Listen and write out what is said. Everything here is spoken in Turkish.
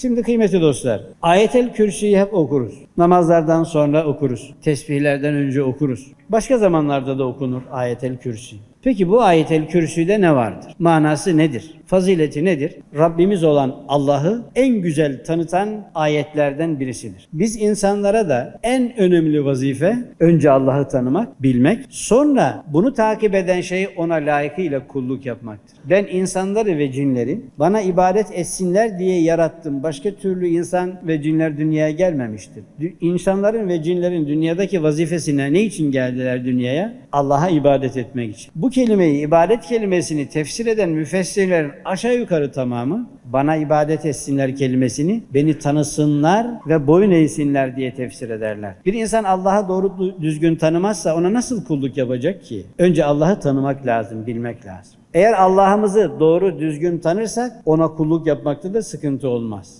Şimdi kıymetli dostlar, ayetel kürsüyü hep okuruz. Namazlardan sonra okuruz. Tesbihlerden önce okuruz. Başka zamanlarda da okunur ayetel kürsü. Peki bu ayetel kürsüde ne vardır? Manası nedir? Fazileti nedir? Rabbimiz olan Allah'ı en güzel tanıtan ayetlerden birisidir. Biz insanlara da en önemli vazife önce Allah'ı tanımak, bilmek, sonra bunu takip eden şey ona layıkıyla kulluk yapmaktır. Ben insanları ve cinleri bana ibadet etsinler diye yarattım. Başka türlü insan ve cinler dünyaya gelmemiştir. İnsanların ve cinlerin dünyadaki vazifesine ne için geldiler dünyaya? Allah'a ibadet etmek için. Bu kelimeyi, ibadet kelimesini tefsir eden müfessirlerin aşağı yukarı tamamı bana ibadet etsinler kelimesini beni tanısınlar ve boyun eğsinler diye tefsir ederler. Bir insan Allah'ı doğru düzgün tanımazsa ona nasıl kulluk yapacak ki? Önce Allah'ı tanımak lazım, bilmek lazım. Eğer Allah'ımızı doğru düzgün tanırsak ona kulluk yapmakta da sıkıntı olmaz.